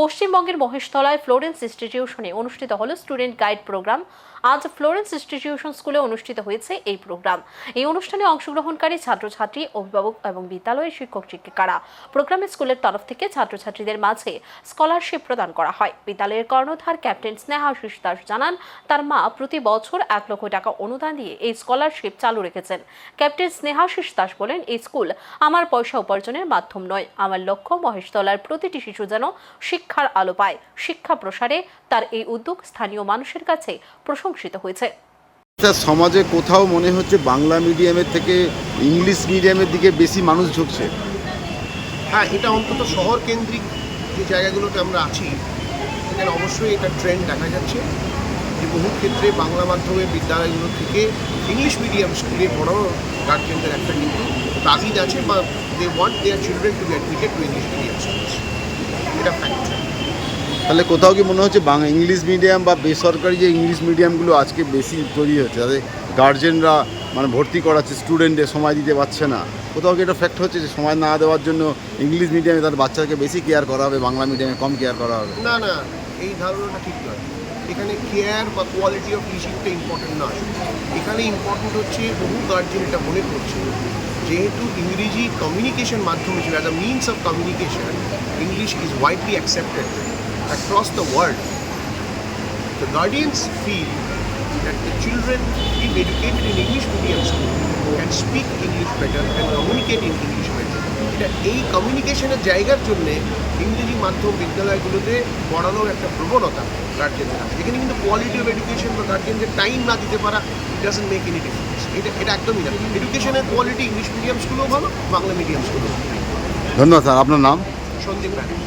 পশ্চিমবঙ্গের মহেশতলায় ফ্লোরেন্স ইনস্টিটিউশনে অনুষ্ঠিত হল স্টুডেন্ট গাইড প্রোগ্রাম আজ ফ্লোরেন্স ইনস্টিটিউশন স্কুলে অনুষ্ঠিত হয়েছে এই প্রোগ্রাম এই অনুষ্ঠানে অংশগ্রহণকারী ছাত্রছাত্রী, অভিভাবক এবং বিদ্যালয়ের শিক্ষক শিক্ষিকারা। প্রোগ্রামে স্কুলের তরফ থেকে ছাত্রছাত্রীদের মাঝে স্কলারশিপ প্রদান করা হয়। বিদ্যালয়ের কর্ণধার ক্যাপ্টেন স্নেহা স্নেহাশিস দাস জানান, তার মা প্রতি বছর এক লক্ষ টাকা অনুদান দিয়ে এই স্কলারশিপ চালু রেখেছেন। ক্যাপ্টেন স্নেহা স্নেহাশিস দাস বলেন, এই স্কুল আমার পয়সা উপার্জনের মাধ্যম নয়। আমার লক্ষ্য মহেশতলার প্রতিটি শিশু যেন শিক্ষার আলো পায়। শিক্ষা প্রসারে তার এই উদ্যোগ স্থানীয় মানুষের কাছে প্রশংসিত হয়েছে। সমাজে কোথাও মনে হচ্ছে বাংলা মিডিয়ামের থেকে ইংলিশ মিডিয়ামের দিকে বেশি মানুষ ঝুঁকছে? হ্যাঁ এটা অন্তত শহর কেন্দ্রিক যে জায়গাগুলোতে আমরা আছি সেখানে অবশ্যই এটা ট্রেন্ড দেখা যাচ্ছে যে বহু ক্ষেত্রে বাংলা মাধ্যমের বিদ্যালয়গুলো থেকে ইংলিশ মিডিয়াম স্কুলে পড়ানোর গার্জেনদের একটা কিন্তু তাগিদ আছে বা they want their children to be admitted to English medium schools এটা ফ্যাক্ট তাহলে কোথাও কি মনে হচ্ছে বাংলা ইংলিশ মিডিয়াম বা বেসরকারি যে ইংলিশ মিডিয়ামগুলো আজকে বেশি তৈরি হচ্ছে? তাদের গার্জেনরা মানে ভর্তি করাচ্ছে স্টুডেন্টদের সময় দিতে পারছে না। কোথাও কি এটা ফ্যাক্ট হচ্ছে যে সময় না দেওয়ার জন্য ইংলিশ মিডিয়ামে তার বাচ্চাকে বেশি কেয়ার করা হবে বাংলা মিডিয়ামে কম কেয়ার করা হবে? না না এই ধারণাটা ঠিক নয়। এখানে কেয়ার বা কোয়ালিটি অফ টিচিংটা ইম্পর্টেন্ট নয়। এখানে ইম্পর্টেন্ট হচ্ছে বহু গার্জেন এটা মনে করছে। যেহেতু ইংরেজি কমিউনিকেশন মাধ্যম হিসেবে as a means of communication English is widely accepted across the world The guardians feel that the children being educated in English medium school can speak English better and communicate in English better. এটা এই কমিউনিকেশনের জায়গার জন্যে ইংরেজি মাধ্যম বিদ্যালয়গুলোতে পড়ানোর একটা প্রবণতা গার্জেনদের আছে যেখানে কিন্তু কোয়ালিটি অফ এডুকেশন বা গার্জেনদের টাইম না দিতে পারা ডাজেন্ট মেক এনি ডিফারেন্স এটা এটা একদমই না। এডুকেশনের কোয়ালিটি ইংলিশ মিডিয়াম স্কুলেও ভালো বাংলা মিডিয়াম স্কুলেও ভালো। ধন্যবাদ স্যার। আপনার নাম? সন্দীপ ব্যানার্জি